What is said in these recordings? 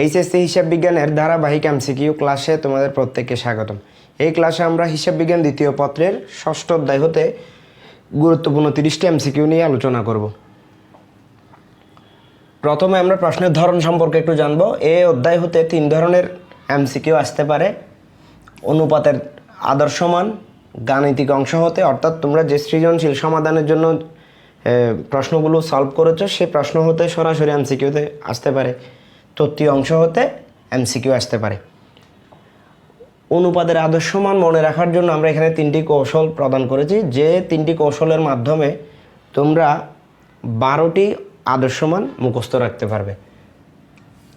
HSC হিসাব বিজ্ঞানের ধারাবাহিক এমসিকিউ ক্লাসে তোমাদের প্রত্যেককে স্বাগতম। এই ক্লাসে আমরা হিসাব বিজ্ঞান দ্বিতীয় পত্রের ষষ্ঠ অধ্যায় হতে গুরুত্বপূর্ণ তিরিশটি এমসিকিউ নিয়ে আলোচনা করব। প্রথমে আমরা প্রশ্নের ধরন সম্পর্কে একটু জানব। এই অধ্যায় হতে তিন ধরনের এমসিকিউ আসতে পারে। অনুপাতের আদর্শমান, গাণিতিক অংশ হতে, অর্থাৎ তোমরা যে সৃজনশীল সমাধানের জন্য প্রশ্নগুলো সলভ করেছ সেই প্রশ্ন হতে সরাসরি এমসিকিউতে আসতে পারে। তত্ত্বীয় অংশ হতে এমসিকিউ আসতে পারে। অনুপাতের আদর্শমান মনে রাখার জন্য আমরা এখানে তিনটি কৌশল প্রদান করেছি। যে তিনটি কৌশলের মাধ্যমে তোমরা বারোটি আদর্শমান মুখস্থ রাখতে পারবে।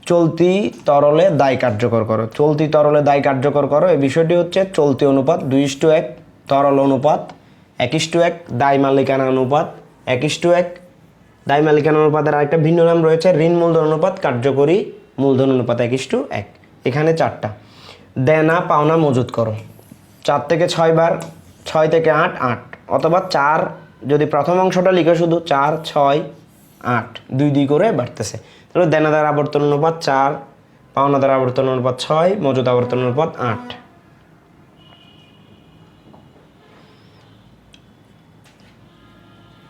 চলতি তরলে দায় কার্যকর করো। চলতি তরলে দায় কার্যকর করো। এই বিষয়টি হচ্ছে চলতি অনুপাত দুই ইস্টু এক তরল অনুপাত, এক ইস্টু এক দায় মালিকানা অনুপাত, এক ইস্টু এক দায় মালিকানা অনুপাতের আরেকটা ভিন্ন নাম রয়েছে, ঋণ মূলধন অনুপাত কার্যকরী মূলধন অনুপাত এক ইস্টু এক। এখানে চারটা। দেনা পাওনা মজুত করো। চার থেকে ছয় বার, ছয় থেকে আট আট। অথবা চার, যদি প্রথম অংশটা লিখে শুধু, চার, ছয়, আট। দুই দুই করে বাড়তেছে। তাহলে দেনাদার আবর্তন অনুপাত চার, পাওনাদার আবর্তন অনুপাত ছয় মজুদ আবর্তন অনুপাত আট।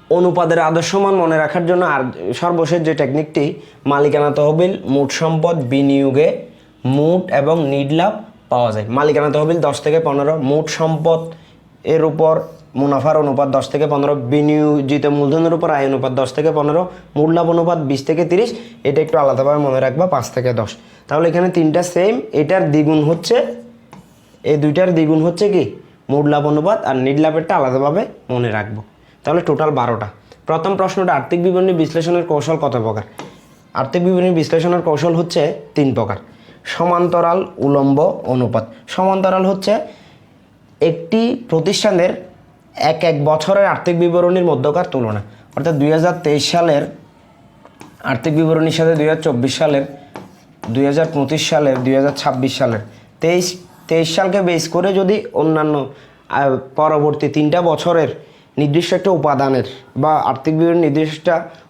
অনুপাদের আদর্শমান মনে রাখার জন্য আর সর্বশেষ যে টেকনিকটি মালিকানা তহবিল, মোট সম্পদ, বিনিয়োগে মোট এবং নিডলাভ পাওয়া যায়। মালিকানা তহবিল দশ থেকে পনেরো, মোট সম্পদ এর উপর মুনাফার অনুপাত দশ থেকে পনেরো, বিনিয়োজিত মূলধনের উপর আয় অনুপাত দশ থেকে পনেরো, মূল লাভ অনুপাত বিশ থেকে তিরিশ, এটা একটু আলাদাভাবে মনে রাখবা, পাঁচ থেকে দশ। তাহলে এখানে তিনটা সেম এটার দ্বিগুণ হচ্ছে, এই দুইটার দ্বিগুণ হচ্ছে কি? মূল লাভ অনুপাত আর নিড লাভেরটা আলাদাভাবে মনে রাখব। তাহলে টোটাল বারোটা। প্রথম প্রশ্নটা, আর্থিক বিবরণী বিশ্লেষণের কৌশল কত প্রকার? আর্থিক বিবরণী বিশ্লেষণের কৌশল হচ্ছে তিন প্রকার। সমান্তরাল, উলম্ব, অনুপাত। সমান্তরাল হচ্ছে একটি প্রতিষ্ঠানের এক এক বছরের আর্থিক বিবরণীর মধ্যকার তুলনা। অর্থাৎ দুই হাজার তেইশ সালের আর্থিক বিবরণীর সাথে দুই হাজার চব্বিশ সালের, দুই হাজার পঁচিশ সালের, দুই হাজার ছাব্বিশ সালের। তেইশ তেইশ সালকে বেস করে যদি অন্যান্য পরবর্তী তিনটা বছরের নির্দিষ্ট একটা উপাদানের বা আর্থিক বিবরণী নির্দিষ্ট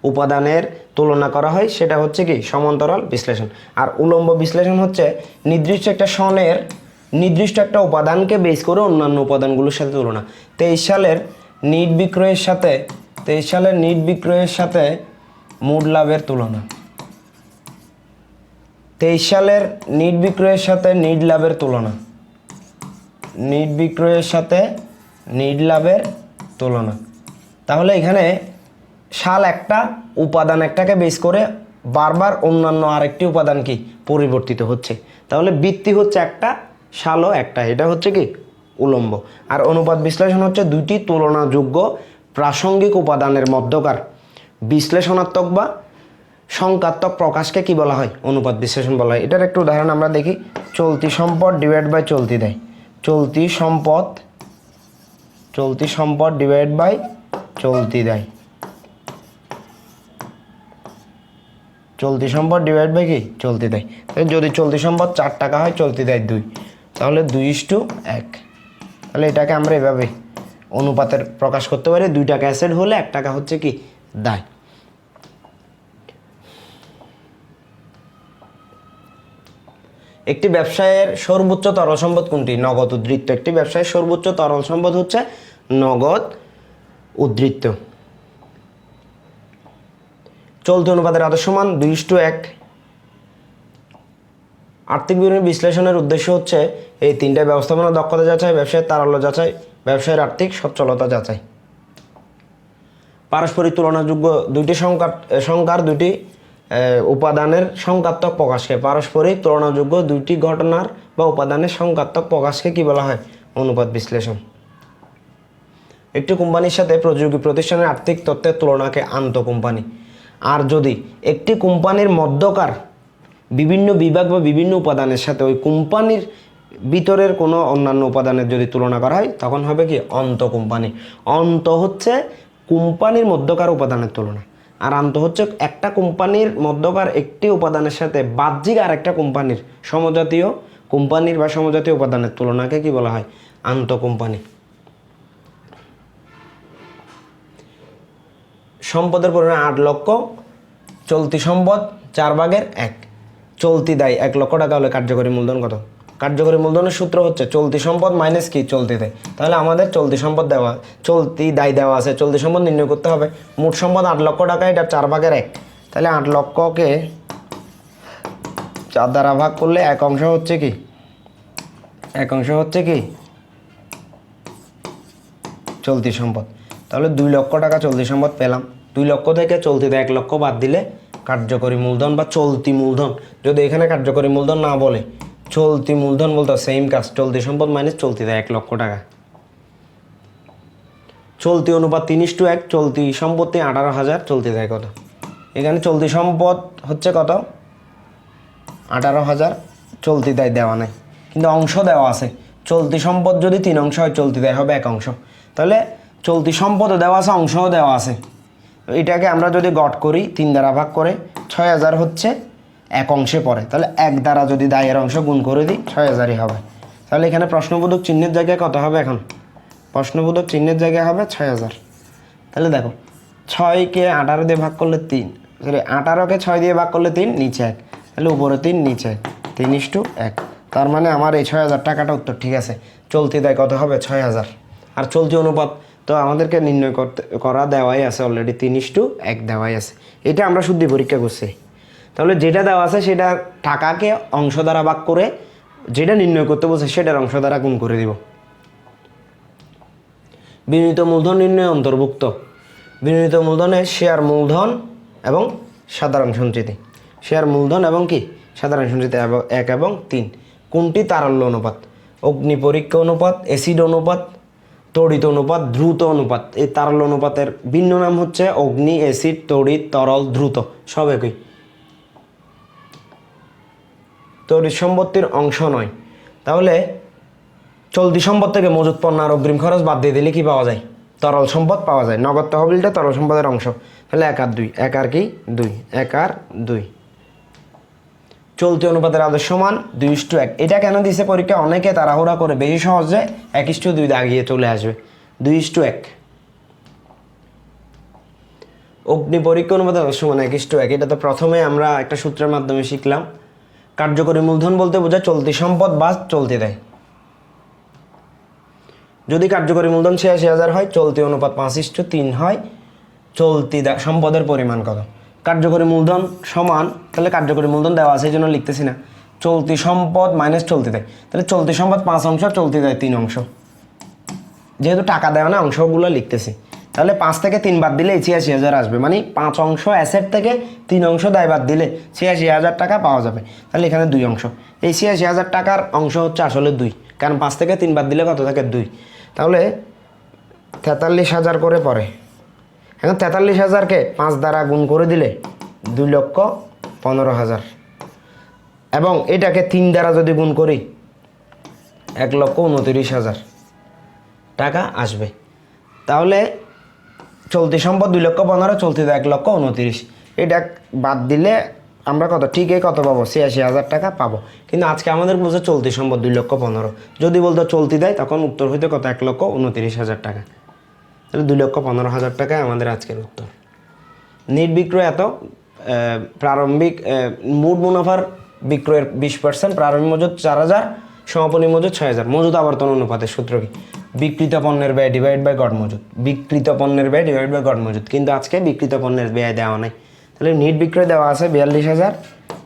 উপাদানের তুলনা করা হয়, সেটা হচ্ছে কি সমান্তরাল বিশ্লেষণ। আর উলম্ব বিশ্লেষণ হচ্ছে নির্দিষ্ট একটা সনের নির্দিষ্ট একটা উপাদানকে বেস করে অন্যান্য উপাদানগুলোর সাথে তুলনা। তেইশ সালের নিট বিক্রয়ের সাথে, তেইশ সালের নিট বিক্রয়ের সাথে মূল লাভের তুলনা। তেইশ সালের নিট বিক্রয়ের সাথে নিট লাভের তুলনা। নিট বিক্রয়ের সাথে নিট লাভের তুলনা। তাহলে এখানে সাল একটা, উপাদান একটাকে বেস করে বারবার অন্যান্য আরেকটি উপাদান কি পরিবর্তিত হচ্ছে। তাহলে বৃত্তি হচ্ছে একটা সালও একটা। এটা হচ্ছে কি উলম্ব। আর অনুপাত বিশ্লেষণ হচ্ছে দুইটি তুলনাযোগ্য প্রাসঙ্গিক উপাদানের মধ্যকার। বিশ্লেষণাত্মক বা সংখ্যাত্মক প্রকাশকে কি বলা হয়? অনুপাত বিশ্লেষণ বলা হয়। এটার একটু উদাহরণ আমরা দেখি। চলতি সম্পদ ডিভাইড বাই চলতি দেয়। চলতি সম্পদ চলতি সম্পদ ডিভাইড বাই চলতি দেয়। চলতি সম্পদ ডিভাইড বাই কি? চলতি দেয়। যদি চলতি সম্পদ চার টাকা হয়, চলতি দেয় দুই। তাহলে দুই ইস্টু এক। তাহলে এটাকে আমরা এভাবে অনুপাতের প্রকাশ করতে পারি। দুই টাকা অ্যাসেড হলে এক টাকা হচ্ছে কি? দায়। একটি ব্যবসায়ের সর্বোচ্চ তরল সম্পদ কোনটি? নগদ উদ্ধৃত্ত একটি ব্যবসায়ের সর্বোচ্চ তরল সম্পদ হচ্ছে নগদ উদ্ধৃত্ত। চলতি অনুপাতের আদর্শমান দুই টু এক। আর্থিক বিবরণী বিশ্লেষণের উদ্দেশ্য হচ্ছে এই তিনটা ব্যবস্থাপনা দক্ষতা যাচাই, ব্যবসায়ের তারল্য যাচাই, ব্যবসায়ের আর্থিক সচ্ছলতা যাচাই। পারস্পরিক তুলনাযোগ্য দুইটি সংখ্যার সংখ্যার দুটি উপাদানের সংখ্যাত্মক প্রকাশকে। পারস্পরিক তুলনাযোগ্য দুইটি ঘটনার বা উপাদানের সংখ্যাত্মক প্রকাশকে কি বলা হয়? অনুপাত বিশ্লেষণ। একটি কোম্পানির সাথে প্রযোগী প্রতিষ্ঠানের আর্থিক তথ্যের তুলনাকে আন্ত কোম্পানি। আর যদি একটি কোম্পানির মধ্যকার বিভিন্ন বিভাগ বা বিভিন্ন উপাদানের সাথে ওই কোম্পানির ভিতরের কোনো অন্যান্য উপাদানের যদি তুলনা করা হয়, তখন হবে কি অন্ত কোম্পানি। অন্ত হচ্ছে কোম্পানির মধ্যকার উপাদানের তুলনা। আর আন্ত হচ্ছে একটা কোম্পানির মধ্যকার একটি উপাদানের সাথে বাহ্যিক আর একটা কোম্পানির সমজাতীয় কোম্পানির বা সমজাতীয় উপাদানের তুলনাকে কি বলা হয়? আন্ত কোম্পানি। সম্পদের পরিমাণ আট লক্ষ, চলতি সম্পদ চার ভাগের এক। চলতি দায় এক লক্ষ টাকা হলে কার্যকরী মূলধন কত? কার্যকরী মূলধনের সূত্র হচ্ছে চলতি সম্পদ মাইনাস কি? চলতি দেয়। তাহলে আমাদের চলতি সম্পদ দেওয়া, চলতি দায় দেওয়া আছে, চলতি সম্পদ নির্ণয় করতে হবে। মোট সম্পদ আট লক্ষ টাকা, এটা চার ভাগের এক। তাহলে আট লক্ষকে চার দ্বারা ভাগ করলে এক অংশ হচ্ছে কি? এক অংশ হচ্ছে কি? চলতি সম্পদ। তাহলে দুই লক্ষ টাকা চলতি সম্পদ পেলাম। দুই লক্ষ থেকে চলতিতে এক লক্ষ বাদ দিলে কার্যকরী মূলধন বা চলতি মূলধন, যদি এখানে কার্যকরী মূলধন না বলে, চলতি মূলধন বলতো সেম কাজ, চলতি সম্পদ মাইনাস চলতিতে এক লক্ষ টাকা। চলতি অনুপাত তিরিশ টু এক, চলতি সম্পত্তি আঠারো হাজার চলতি দেয় কত? এখানে চলতি সম্পদ হচ্ছে কত? আঠারো হাজার চলতি দেয় দেওয়া নেই। কিন্তু অংশ দেওয়া আছে। চলতি সম্পদ যদি তিন অংশ হয় চলতি দেয় হবে এক অংশ। তাহলে চলতি সম্পদও দেওয়া আছে, অংশও দেওয়া আছে। এটাকে আমরা যদি গট করি, তিন দ্বারা ভাগ করে, ছয় হাজার হচ্ছে এক অংশে পড়ে। তাহলে এক দ্বারা যদি দায়ের অংশ গুণ করে দিই, ছয় হাজারই হবে। তাহলে এখানে প্রশ্নবোধক চিহ্নের জায়গায় কত হবে এখন? প্রশ্নবোধক চিহ্নের জায়গায় হবে ছয় হাজার। তাহলে দেখো, ছয়কে আঠারো দিয়ে ভাগ করলে তিন। সরি আঠারোকে ছয় দিয়ে ভাগ করলে তিন, নিচে এক। তাহলে উপরে তিন, নিচে এক। তিন ইস টু এক। তার মানে আমার এই ছয় হাজার টাকাটা উত্তর ঠিক আছে। চলতি দেয় কত হবে? ছয় হাজার। আর চলতি অনুপাত তো আমাদেরকে নির্ণয় করতে, করা দেওয়াই আছে অলরেডি তিন টু এক দেওয়াই আছে। এটা আমরা শুদ্ধি পরীক্ষা করছি। তাহলে যেটা দেওয়া আছে সেটা টাকাকে অংশ দ্বারা ভাগ করে যেটা নির্ণয় করতে বলছে সেটার অংশ দ্বারা গুণ করে দিব। বিনিয়োজিত মূলধন নির্ণয় অন্তর্ভুক্ত। বিনিয়োজিত মূলধনে শেয়ার মূলধন এবং সাধারণ সঞ্চিতি। শেয়ার মূলধন এবং কি? সাধারণ সঞ্চিতি এক এবং তিন। কোনটি তারল্য অনুপাত? অগ্নি পরীক্ষা অনুপাত অ্যাসিড অনুপাত তড়িৎ অনুপাত, দ্রুত অনুপাত। এই তারল্য অনুপাতের ভিন্ন নাম হচ্ছে অগ্নি, অ্যাসিড, তড়িৎ, তরল, দ্রুত। সব একই। তড়িৎ সম্পত্তির অংশ নয়। তাহলে চলতি সম্পদ থেকে মজুত পণ্য আর অগ্রিম খরচ বাদ দিয়ে দিলে কি পাওয়া যায়? তরল সম্পদ পাওয়া যায়। নগদ তহবিলটা তরল সম্পদের অংশ। তাহলে এক আর দুই। এক আর কি? দুই। এক আর দুই। চলতি অনুপাতের আদর্শ মান দুই ইস্টু এক। এটা কেন দিছে পরীক্ষা অনেকে তাড়াহুড়া করে বেশি সহজে এক ইস্টু দুই দাগিয়ে চলে আসবে। দুই ইস্টু এক। অগ্নি পরীক্ষা অনুপাতের আদর্শ মান এক ইস্টু এক। এটা তো প্রথমে আমরা একটা সূত্রের মাধ্যমে শিখলাম। কার্যকরী মূলধন বলতে বোঝায় চলতি সম্পদ বা চলতি দেয়। যদি কার্যকরী মূলধন ছিয়াশি হাজার হয়, চলতি অনুপাত পাঁচ ইস্টু তিন হয়, চলতি সম্পদের পরিমাণ কত? কার্যকরী মূলধন সমান, তাহলে কার্যকরী মূলধন দেওয়া আছে এই জন্য লিখতেছি না। চলতি সম্পদ মাইনাস চলতি দেয়। তাহলে চলতি সম্পদ পাঁচ অংশ, চলতি দেয় তিন অংশ। যেহেতু টাকা দেওয়া না, অংশগুলো লিখতেছি। তাহলে পাঁচ থেকে তিন বাদ দিলে ছিয়াশি হাজার আসবে। মানে পাঁচ অংশ অ্যাসেট থেকে তিন অংশ দায় বাদ দিলে ছিয়াশি হাজার টাকা পাওয়া যাবে। তাহলে এখানে দুই অংশ। এই ছিয়াশি হাজার টাকার অংশ হচ্ছে আসলে দুই। কারণ পাঁচ থেকে তিন বাদ দিলে কত থাকে? দুই। তাহলে তেতাল্লিশ হাজার করে পড়ে। এখন তেতাল্লিশ হাজারকে পাঁচ দ্বারা গুণ করে দিলে দুই লক্ষ পনেরো হাজার। এবং এটাকে তিন দ্বারা যদি গুণ করি, এক লক্ষ উনতিরিশ হাজার টাকা আসবে। তাহলে চলতি সম্পদ দুই লক্ষ পনেরো, চলতি এক লক্ষ উনতিরিশ। এটা বাদ দিলে আমরা কত? ঠিকই কত পাবো? ছিয়াশি হাজার টাকা পাবো। কিন্তু আজকে আমাদের বলছে চলতি সম্পদ দুই লক্ষ পনেরো। যদি বলতো চলতি দেয়, তখন উত্তর হইতে কত? এক লক্ষ উনতিরিশ হাজার টাকা। তাহলে দুই লক্ষ পনেরো হাজার টাকায় আমাদের আজকের উত্তর। নিট বিক্রয় এত প্রারম্ভিক মোট মুনাফার বিক্রয়ের বিশ পার্সেন্ট প্রারম্ভিক মজুদ চার হাজার, সমাপনী মজুদ ছয় হাজার। মজুদ আবর্তন অনুপাতের সূত্র কি? বিকৃত পণ্যের ব্যয় ডিভাইড বাই গড় মজুদ বিকৃত পণ্যের ব্যয় ডিভাইড বাই গড় মজুদ কিন্তু আজকে বিকৃত পণ্যের ব্যয় দেওয়া নাই। তাহলে নিট বিক্রয় দেওয়া আছে বিয়াল্লিশ হাজার।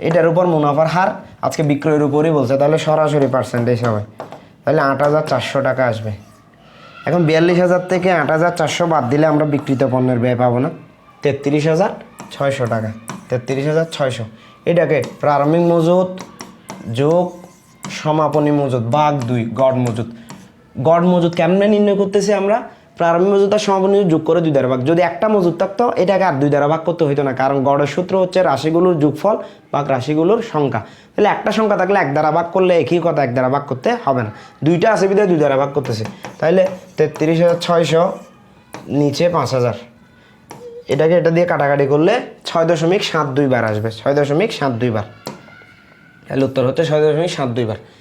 এটার উপর মুনাফার হার আজকে বিক্রয়ের উপরই বলছে। তাহলে সরাসরি পার্সেন্টেজ হবে। তাহলে আট হাজার চারশো টাকা আসবে। এখন বিয়াল্লিশ হাজার থেকে আট হাজার চারশো বাদ দিলে আমরা বিকৃত পণ্যের ব্যয় পাবো না। তেত্রিশ হাজার ছয়শো টাকা। তেত্রিশ হাজার ছয়শো। এটাকে প্রারম্ভিক মজুত, যোগ, সমাপনী মজুত বাঘ দুই, গড় মজুত। গড় মজুত কেমনে নির্ণয় করতেছি আমরা? প্রারম্ভিক মজুদ আর সমাপনী যোগ করে দুই দ্বারা ভাগ যদি একটা মজুদ থাকতো এটাকে আর দুই দ্বারা ভাগ করতে হইতো না কারণ গড়ের সূত্র হচ্ছে রাশিগুলোর যোগফল বা রাশিগুলোর সংখ্যা। তাহলে একটা সংখ্যা থাকলে এক দ্বারা ভাগ করলে একই কথা এক দ্বারা ভাগ করতে হবে না। দুইটা আছে বিধায় দুই দ্বারা ভাগ করতেছে। তাহলে তেত্রিশ হাজার ছয়শো নিচে পাঁচ হাজার। এটাকে এটা দিয়ে কাটাকাটি করলে ছয় দশমিক সাত দুই বার আসবে ছয় দশমিক সাত দুই বার। তাহলে উত্তর হচ্ছে ছয় দশমিক সাত দুই বার। হুম,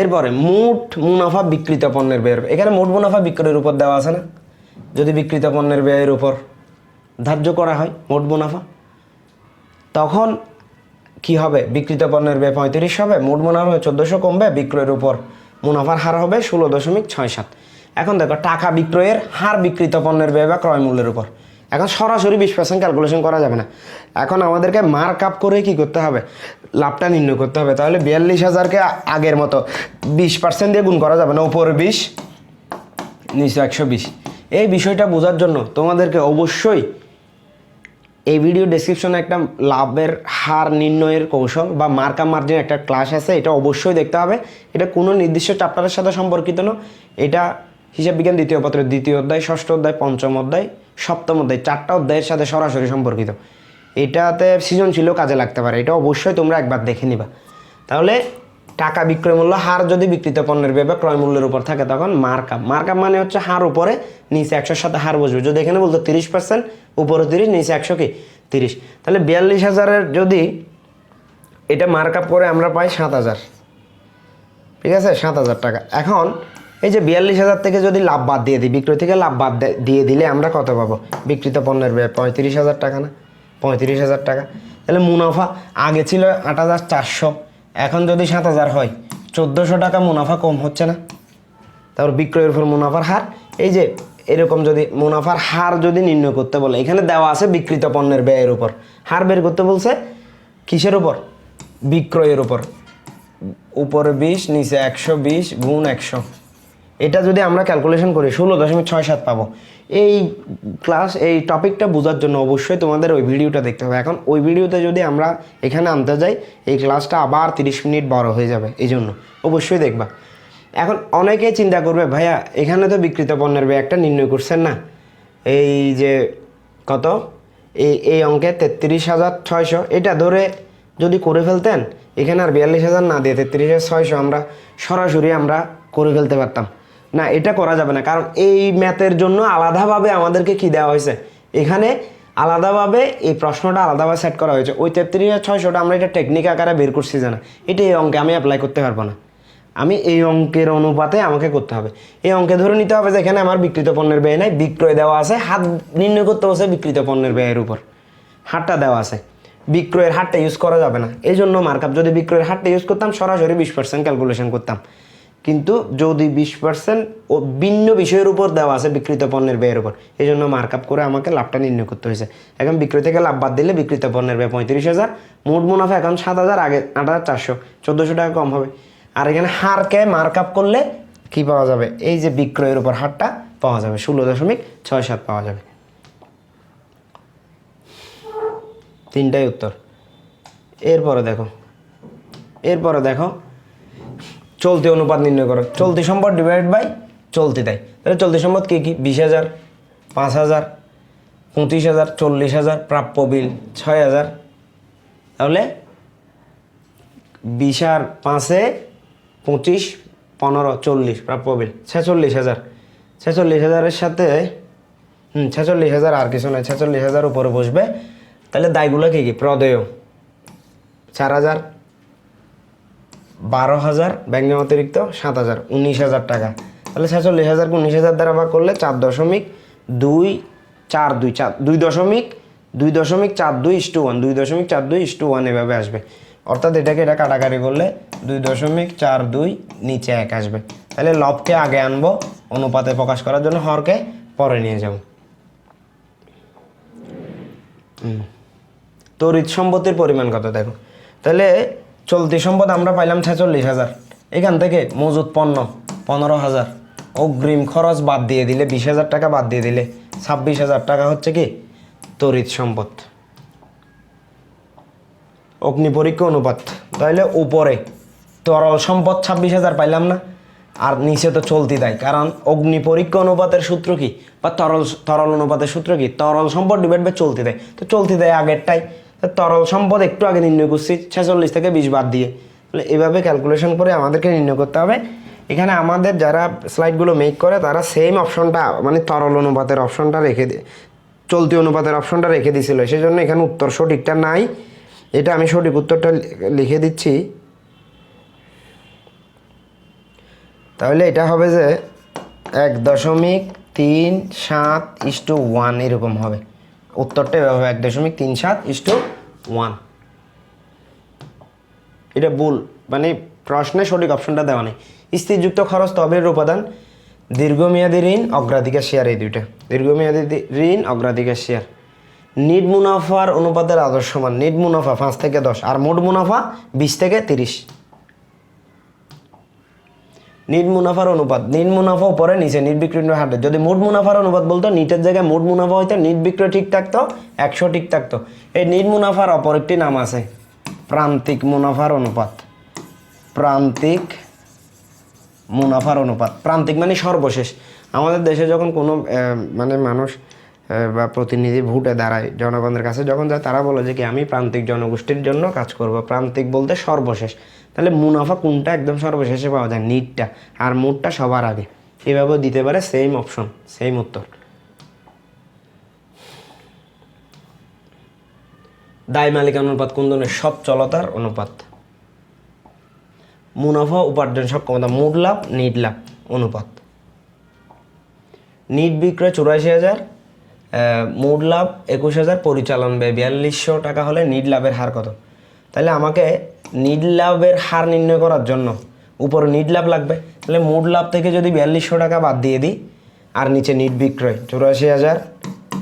এরপরে মোট মুনাফা বিকৃত পণ্যের ব্যয়ের এখানে মোট মুনাফা বিক্রয়ের উপর দেওয়া আছে না? যদি বিকৃত পণ্যের ব্যয়ের উপর ধার্য করা হয়, মোট মুনাফা, তখন কি হবে? বিক্রিত পণ্যের ব্যয় পঁয়ত্রিশ হবে, মোট মুনাফা চোদ্দোশো কমবে, বিক্রয়ের উপর মুনাফার হার হবে ষোলো দশমিক ছয় সাত। এখন দেখো, টাকা বিক্রয়ের হার বিক্রিত পণ্যের ব্যয় বা ক্রয় মূল্যের উপর। এখন সরাসরি বিশ পার্সেন্ট ক্যালকুলেশন করা যাবে না। এখন আমাদেরকে মার্ক আপ করে কি করতে হবে? লাভটা নির্ণয় করতে হবে। তাহলে বিয়াল্লিশ হাজারকে আগের মতো বিশ পার্সেন্ট দিয়ে গুণ করা যাবে না। উপর বিশ, নিচে একশো বিশ। এই বিষয়টা বোঝার জন্য তোমাদেরকে অবশ্যই এই ভিডিও ডেসক্রিপশনে একটা লাভের হার নির্ণয়ের কৌশল বা মার্কা মার্জিন একটা ক্লাস আছে, এটা অবশ্যই দেখতে হবে। এটা কোনো নির্দিষ্ট চ্যাপ্টারের সাথে সম্পর্কিত না। এটা হিসাব বিজ্ঞান দ্বিতীয় পত্রের দ্বিতীয় অধ্যায়, ষষ্ঠ অধ্যায়, পঞ্চম অধ্যায় সপ্তম অধ্যায়, চারটা অধ্যায়ের সাথে সরাসরি সম্পর্কিত। এটাতে সৃজনশীলও কাজে লাগতে পারে, এটা অবশ্যই তোমরা একবার দেখে নিবা। তাহলে টাকা বিক্রয় মূল্য, হার যদি বিক্রিত পণ্যের ব্যয় বা ক্রয় মূল্যের উপর থাকে, তখন মার্কআপ মার্কআপ মানে হচ্ছে হার উপরে, নিচে একশোর সাথে হার বসবে। যদি এখানে বলতো তিরিশ পার্সেন্ট উপরে তিরিশ, নিচে একশো কি? তিরিশ। তাহলে বিয়াল্লিশ হাজারের যদি এটা মার্কআপ করে আমরা পাই সাত হাজার। ঠিক আছে? সাত হাজার টাকা। এখন এই যে বিয়াল্লিশ হাজার থেকে যদি লাভ বাদ দিয়ে দিই, বিক্রয় থেকে লাভ বাদ দিয়ে দিলে আমরা কত পাবো? বিক্রিত পণ্যের ব্যয় পঁয়ত্রিশ হাজার টাকা না? পঁয়ত্রিশ হাজার টাকা। তাহলে মুনাফা আগে ছিল আট হাজার চারশো, এখন যদি সাত হাজার হয়, চোদ্দোশো টাকা মুনাফা কম হচ্ছে না। তারপর বিক্রয়ের উপর মুনাফার হার, এই যে এরকম যদি মুনাফার হার যদি নির্ণয় করতে বলে, এখানে দেওয়া আছে বিক্রিত পণ্যের ব্যয়ের উপর। হার বের করতে বলছে কিসের উপর? বিক্রয়ের উপর। উপরে বিশ, নিচে একশো বিশ, গুণ একশো। এটা যদি আমরা ক্যালকুলেশন করি, ষোলো দশমিক ছয় সাত পাবো। এই ক্লাস এই টপিকটা বোঝার জন্য অবশ্যই তোমাদের ওই ভিডিওটা দেখতে হবে। এখন ওই ভিডিওতে যদি আমরা এখানে আনতে যাই, এই ক্লাসটা আবার তিরিশ মিনিট বড় হয়ে যাবে এই জন্য অবশ্যই দেখবা। এখন অনেকেই চিন্তা করবে, ভাইয়া, এখানে তো বিক্রিত পণ্যের ব্যয় একটা নির্ণয় করছেন না? এই যে কত? এই এই অঙ্কে তেত্রিশ হাজার ছয়শো। এটা ধরে যদি করে ফেলতেন, এখানে আর বিয়াল্লিশ হাজার না দিয়ে তেত্রিশ হাজার ছয়শো আমরা সরাসরি আমরা করে ফেলতে পারতাম। না, এটা করা যাবে না। কারণ এই ম্যাথের জন্য আলাদাভাবে আমাদেরকে কি দেওয়া হয়েছে? এখানে আলাদাভাবে এই প্রশ্নটা আলাদাভাবে সেট করা হয়েছে। ওই তেত্রিশ হাজার ছয়শোটা আমরা এটা টেকনিক আকারে বের করছি জানা। এটা এই অঙ্কে আমি অ্যাপ্লাই করতে পারব না। আমি এই অঙ্কের অনুপাতে আমাকে করতে হবে। এই অঙ্কে ধরে নিতে হবে যে এখানে আমার বিক্রিত পণ্যের ব্যয় নাই, বিক্রয় দেওয়া আছে, হাত নির্ণয় করতে হচ্ছে বিক্রিত পণ্যের ব্যয়ের উপর। হারটা দেওয়া আছে। বিক্রয়ের হারটা ইউজ করা যাবে না। এই জন্য মার্কআপ যদি বিক্রয়ের হারটা ইউজ করতাম, সরাসরি বিশ পার্সেন্ট ক্যালকুলেশন করতাম। কিন্তু যদি বিশ পার্সেন্ট ও ভিন্ন বিষয়ের উপর দেওয়া আছে বিক্রিত পণ্যের ব্যয়ের উপর এই জন্য মার্কআপ করে আমাকে লাভটা নির্ণয় করতে হয়েছে। এখন বিক্রয় থেকে লাভ বাদ দিলে বিক্রিত পণ্যের ব্যয় পঁয়ত্রিশ হাজার, মোট মুনাফা এখন সাত হাজার, আগে আট হাজার চারশো, চোদ্দোশো টাকা কম হবে। আর এখানে হারকে মার্কআপ করলে কি পাওয়া যাবে? এই যে বিক্রয়ের উপর হারটা পাওয়া যাবে, ষোলো দশমিক ছয় সাত পাওয়া যাবে। তিনটাই উত্তর। এরপরে দেখো এরপরে দেখো চলতি অনুপাত নির্ণয় করো। চলতি সম্পদ ডিভাইড বাই চলতি দেয় তাহলে চলতি সম্পদ কী কী? বিশ হাজার, পাঁচ হাজার, পঁচিশ হাজার, চল্লিশ হাজার, প্রাপ্য বিল ছয় হাজার। তাহলে বিশ আর পাঁচে পঁচিশ, পনেরো, চল্লিশ, প্রাপ্য বিল ছেচল্লিশ হাজার। ছেচল্লিশ হাজারের সাথে, হুম, ছেচল্লিশ হাজার আর কিছু নয়, ছেচল্লিশ হাজার উপরে বসবে। তাহলে দায়গুলো কী কী? প্রদেয়। চার হাজার বারো হাজার ব্যাংক অতিরিক্ত সাত হাজার, উনিশ হাজার টাকা। তাহলে ছেচল্লিশ হাজার উনিশ হাজার দ্বারা ভাগ করলে চার দশমিক দুই চার দুই চার দুই দশমিক দুই দশমিক চার দুই ইস্টু ওয়ান, দুই দশমিক চার দুই ইস্টু ওয়ান এভাবে আসবে। অর্থাৎ এটাকে এটা কাটাকাটি করলে দুই দশমিক চার দুই নিচে এক আসবে। তাহলে লবকে আগে আনব, অনুপাতে প্রকাশ করার জন্য হরকে পরে নিয়ে যাব। তড়িৎ সম্পত্তির পরিমাণ কত দেখো? তাহলে চলতি সম্পদ আমরা পাইলাম ছেচল্লিশ হাজার। এখান থেকে মজুদ পণ্য পনেরো হাজার। অগ্রিম খরচ বাদ দিয়ে দিলে বিশ হাজার টাকা বাদ দিয়ে দিলে ছাব্বিশ হাজার টাকা হচ্ছে কি? তড়িৎ সম্পদ। অগ্নি পরীক্ষা অনুপাত। তাহলে উপরে তরল সম্পদ ছাব্বিশ হাজার পাইলাম না, আর নিচে তো চলতি দেয়। কারণ অগ্নি পরীক্ষা অনুপাতের সূত্র কি? বা তরল তরল অনুপাতের সূত্র কি? তরল সম্পদ ডিভাইড বাই চলতি দেয়। তো চলতি দেয় আগেরটাই। তরল সম্পদ একটু আগে নির্ণয় করছি, ছেচল্লিশ থেকে বিশ বাদ দিয়ে। তাহলে এভাবে ক্যালকুলেশন করে আমাদেরকে নির্ণয় করতে হবে। এখানে আমাদের যারা স্লাইডগুলো মেক করে, তারা সেম অপশনটা মানে তরল অনুপাতের অপশনটা রেখে দিয়ে চলতি অনুপাতের অপশনটা রেখে দিয়েছিল সেই জন্য এখানে উত্তর সঠিকটা নাই। এটা আমি সঠিক উত্তরটা লিখে দিচ্ছি। তাহলে এটা হবে যে এক দশমিক তিন সাত ইস্টু ওয়ান এরকম হবে। উত্তরটা এভাবে এক দশমিক তিন সাত ইস্টু ওয়ান এটা ভুল মানে প্রশ্নে সঠিক অপশনটা দেওয়া নেই। স্থিরযুক্ত খরচ তহবিলের উপাদান, দীর্ঘমেয়াদী ঋণ, অগ্রাধিকার শেয়ার এই দুইটা। দীর্ঘমেয়াদী ঋণ, অগ্রাধিকার শেয়ার নিট মুনাফার অনুপাতের আদর্শ মান, নিট মুনাফা পাঁচ থেকে দশ, আর মোট মুনাফা বিশ থেকে তিরিশ। নিট মুনাফার অনুপাত, নিট মুনাফা পরে নিচে, নিট বিক্রয় হাটে। যদি মোট মুনাফার অনুপাত বলতো, নিটের জায়গায় মোট মুনাফা হইতো, নিট বিক্রয় ঠিক থাকতো, একশো ঠিক থাকতো। এই নিট মুনাফার অপর একটি নাম আছে, প্রান্তিক মুনাফার অনুপাত। প্রান্তিক মুনাফার অনুপাত। প্রান্তিক মানে সর্বশেষ। আমাদের দেশে যখন কোনো মানে মানুষ বা প্রতিনিধি ভোটে দাঁড়ায় জনগণের কাছে, যখন যায়, তারা বলে যে কি, আমি প্রান্তিক জনগোষ্ঠীর জন্য কাজ করব। প্রান্তিক বলতে সর্বশেষ। তাহলে মুনাফা কোনটা একদম সর্বশেষে পাওয়া যায়? নিটটা। আর মোটটা সবার আগে। এভাবে দিতে পারে সেম অপশন সেম উত্তর। দায় মালিক অনুপাত কোন ধরনের? সব চলতার অনুপাত। মুনাফা, উপার্জন সক্ষমতা মোট লাভ, নিট লাভ অনুপাত। নিট বিক্রয় চুরাশি হাজার মোট লাভ একুশ হাজার, পরিচালন ব্যয় বিয়াল্লিশশো টাকা হলে নিট লাভের হার কত? তাহলে আমাকে নিট লাভের হার নির্ণয় করার জন্য। উপরে নিট লাভ লাগবে। তাহলে মোট লাভ থেকে যদি বিয়াল্লিশশো টাকা বাদ দিয়ে দিই, আর নিচে নিট বিক্রয়, চুরাশি হাজার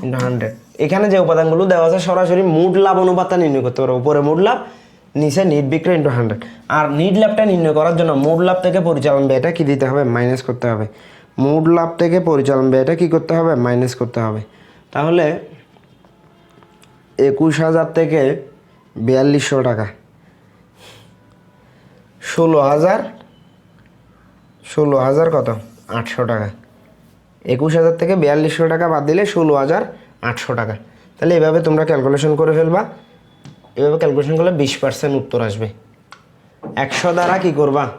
ইন্টু হান্ড্রেড। এখানে যে উপাদানগুলো দেওয়া আছে, সরাসরি মোট লাভ অনুপাতটা নির্ণয় করতে পারব। উপরে মোট লাভ, নিচে নিট বিক্রয় ইন্টু হান্ড্রেড। আর নিট লাভটা নির্ণয় করার জন্য মোট লাভ থেকে পরিচালন ব্যয়টা কী দিতে হবে? মাইনাস করতে হবে। মোট লাভ থেকে পরিচালন ব্যয়টা কী করতে হবে? মাইনাস করতে হবে। তাহলে একুশ হাজার থেকে বিয়াল্লিশশো টাকা। ষোলো হাজার ষোলো হাজার কত? আটশো টাকা। একুশ হাজার থেকে বিয়াল্লিশশো টাকা বাদ দিলে ষোলো হাজার আটশো টাকা। তাহলে এভাবে তোমরা ক্যালকুলেশন করে ফেলবা। এভাবে ক্যালকুলেশন করলে বিশ পার্সেন্ট উত্তর আসবে। একশো দ্বারা কি করবা?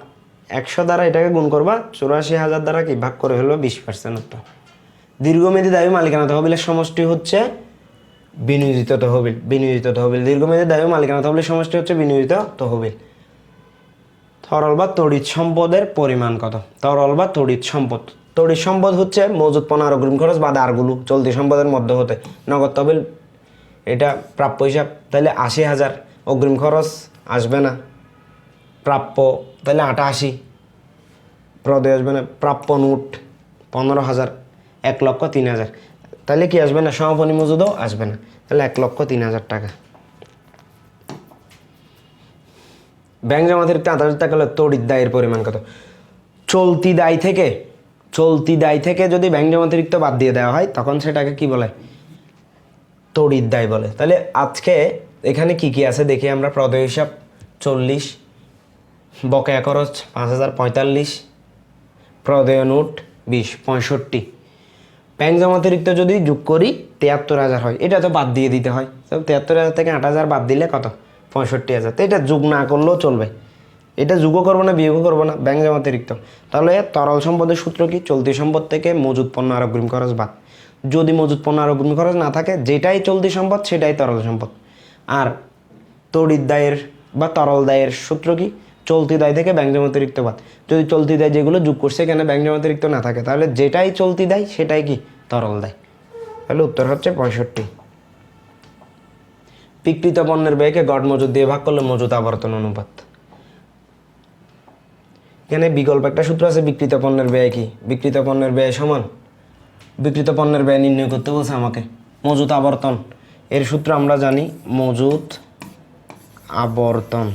একশো দ্বারা এটাকে গুণ করবা, চুরাশি হাজার দ্বারা কি ভাগ করে ফেলবা? বিশ পার্সেন্ট উত্তর। দীর্ঘমেয়াদী দাবি মালিকানা তহবিলের সমষ্টি হচ্ছে বিনিয়োজিত তহবিল বিনিয়োজিত তহবিল। দীর্ঘমেয়াদী দাবি মালিকানা তহবিলের সমষ্টি হচ্ছে বিনিয়োজিত তহবিল। তরল বা তড়িৎ সম্পদের পরিমাণ কত? তরল বা তড়িৎ সম্পদ। তড়িৎ সম্পদ হচ্ছে মজুদ পণ্য আর অগ্রিম খরচ বা দারগুলো চলতি সম্পদের মধ্যে হতে। নগদ তহবিল, এটা প্রাপ্য হিসাব। তাহলে আশি হাজার। অগ্রিম খরচ আসবে না। প্রাপ্য, তাহলে আটাশি। প্রদে আসবে না। প্রাপ্য নোট, পনেরো হাজার। এক লক্ষ তিন হাজার। তাহলে কি আসবে না? সমাপনী মজুদও আসবে না। তাহলে এক লক্ষ তিন হাজার টাকা। ব্যাংক জমা অতিরিক্ত আদালত টাকা হলে তড়িৎ দায়ের পরিমাণ কত? চলতি দায় থেকে, চলতি দায় থেকে যদি ব্যাংক জমা অতিরিক্ত বাদ দিয়ে দেওয়া হয়, তখন সেটাকে কি বলে? তড়িৎ দায় বলে। তাহলে আজকে এখানে কি কি আছে দেখি আমরা। প্রদয় হিসাব চল্লিশ, বকেয়া খরচ পাঁচ হাজার পঁয়তাল্লিশ, প্রদেয় নোট বিশ, পঁয়ষট্টি। ব্যাংক জমা অতিরিক্ত যদি যোগ করি, তিয়াত্তর হাজার হয়। এটা তো বাদ দিয়ে দিতে হয়। তো তিয়াত্তর হাজার থেকে আট হাজার বাদ দিলে কত? পঁয়ষট্টি হাজার। তো এটা যোগ না করলেও চলবে। এটা যোগও করব না, বিয়োগও করব না, ব্যাংক জমা অতিরিক্ত তাহলে তরল সম্পদের সূত্র কি? চলতি সম্পদ থেকে মজুদ পণ্য আর অগ্রিম খরচ বাদ। যদি মজুদ পণ্য আর অগ্রিম খরচ না থাকে, যেটাই চলতি সম্পদ, সেটাই তরল সম্পদ। আর তড়িৎ দায়ের বা তরল দায়ের সূত্র কি? চলতি দায় থেকে ব্যাংক জমা অতিরিক্ত বাদ। যদি চলতি দায় যেগুলো যোগ করছে এখানে ব্যাংক জমা অতিরিক্ত না থাকে, তাহলে যেটাই চলতি দায়, সেটাই কি? তরল দায়। তাহলে উত্তর হচ্ছে পঁয়ষট্টি। বিকৃত পণ্যের ব্যয়কে গড় মজুদ দিয়ে ভাগ করলে মজুদ আবর্তন অনুপাত। এখানে বিকল্প একটা সূত্র আছে, বিকৃত পণ্যের ব্যয় কি? বিকৃত পণ্যের ব্যয় সমান। বিকৃত পণ্যের ব্যয় নির্ণয় করতে বলছে আমাকে। মজুত আবর্তন। এর সূত্র আমরা জানি, মজুত আবর্তন।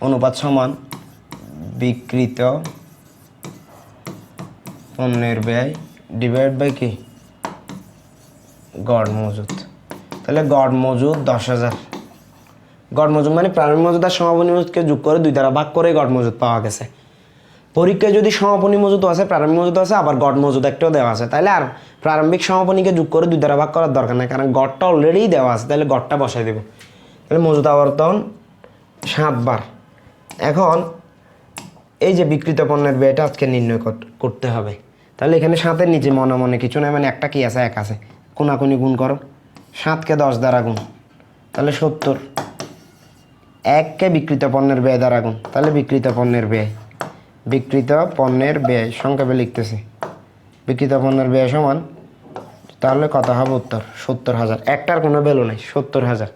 অনুপাত সমান, বিকৃত পণ্যের ব্যয় ডিভাইড বাই কি? গড় মজুদ তাহলে গড় মজুদ দশ হাজার। গড় মজুদ মানে প্রারম্ভিক মজুদ আর সমাপনী মজুদকে যোগ করে দুই দ্বারা ভাগ করে গড় মজুদ পাওয়া গেছে। পরীক্ষায় যদি সমাপনী মজুদ আছে, প্রারম্ভিক মজুদ আছে, আবার গড় মজুদ একটাও দেওয়া আছে। তাহলে আর প্রারম্ভিক সমাপনীকে যোগ করে দুই দ্বারা ভাগ করার দরকার নেই, কারণ গড়টা অলরেডি দেওয়া আছে, তাহলে গড়টা বসাই দেবো। তাহলে মজুদ আবর্তন সাতবার এখন এই যে বিকৃত পণ্যের ব্যয়টা আজকে নির্ণয় করতে হবে। তাহলে এখানে সাতের নিচে মনে মনে কিছু নয় মানে একটা কি আছে, এক আছে। কোনাকুনি গুণ করো। সাতকে দশ দ্বারা গুণ তাহলে সত্তর। এককে বিকৃত পণ্যের ব্যয় দ্বারা গুণ তাহলে বিকৃত পণ্যের ব্যয়। বিকৃত পণ্যের ব্যয়, সংক্ষেপে লিখতেছি। বিকৃত পণ্যের ব্যয় সমান, তাহলে কত হবে উত্তর? সত্তর হাজার। একটার কোনো ভ্যালু নেই, সত্তর হাজার।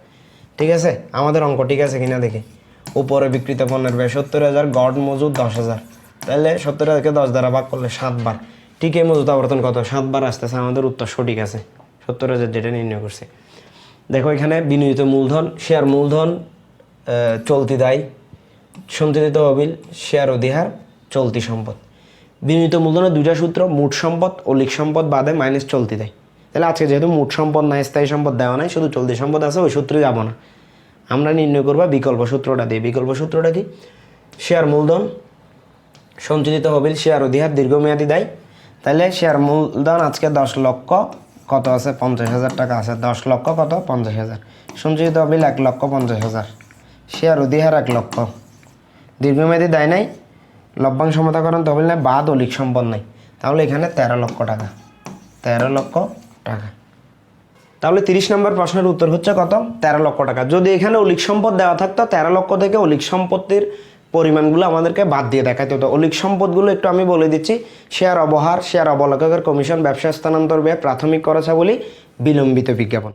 ঠিক আছে? আমাদের অঙ্ক ঠিক আছে কিনা দেখি। উপরে বিকৃত পণ্যের ব্যয় সত্তর হাজার, গড় মজুদ দশ হাজার। তাহলে সত্তর হাজারকে দশ দ্বারা ভাগ করলে সাতবার ঠিক এই মজুদ আবর্তন কত? সাতবার আসতেছে, আমাদের উত্তর সঠিক আছে। সত্তর হাজার যেটা নির্ণয় করছে। দেখো এখানে বিনিয়োজিত মূলধন শেয়ার মূলধন চলতি দায়, সঞ্চিত তহবিল শেয়ার অধিহার চলতি সম্পদ। বিনিয়োজিত মূলধনের দুইটা সূত্র, মোট সম্পদ ও লিক সম্পদ বাদে মাইনাস চলতি দেয়। তাহলে আজকে যেহেতু মোট সম্পদ নাই, স্থায়ী সম্পদ দেওয়া নাই, শুধু চলতি সম্পদ আছে, ওই সূত্রে যাব না। আমরা নির্ণয় করব বিকল্প সূত্রটা দিয়ে। বিকল্প সূত্রটা কি? শেয়ার মূলধন, সঞ্চিত তহবিল শেয়ার অধিহার দীর্ঘমেয়াদী দেয়। তাহলে শেয়ার মূলধন আজকে দশ লক্ষ কত আছে? পঞ্চাশ হাজার টাকা আছে। দশ লক্ষ কত? পঞ্চাশ হাজার। সঞ্চিত তহবিল এক লক্ষ পঞ্চাশ হাজার। শেয়ার অধিহার এক লক্ষ। দীর্ঘমেয়াদী দেয় নাই। লভ্যাংশ সমতাকরণ তহবিল নাই, বাদ অলিক সম্পদ নাই। তাহলে এখানে তেরো লক্ষ টাকা। তেরো লক্ষ টাকা। তাহলে তিরিশ নম্বর প্রশ্নের উত্তর হচ্ছে কত? তেরো লক্ষ টাকা। যদি এখানে অলিক সম্পদ দেওয়া থাকতো, তেরো লক্ষ থেকে অলিক সম্পত্তির পরিমাণগুলো আমাদেরকে বাদ দিয়ে দেখাতে হতো। অলিক সম্পদগুলো একটু আমি বলে দিচ্ছি। শেয়ার অবহার, শেয়ার অবলেখকের কমিশন, ব্যবসা স্থানান্তর ব্যয়, প্রাথমিক খরচাবলী, বিলম্বিত বিজ্ঞাপন।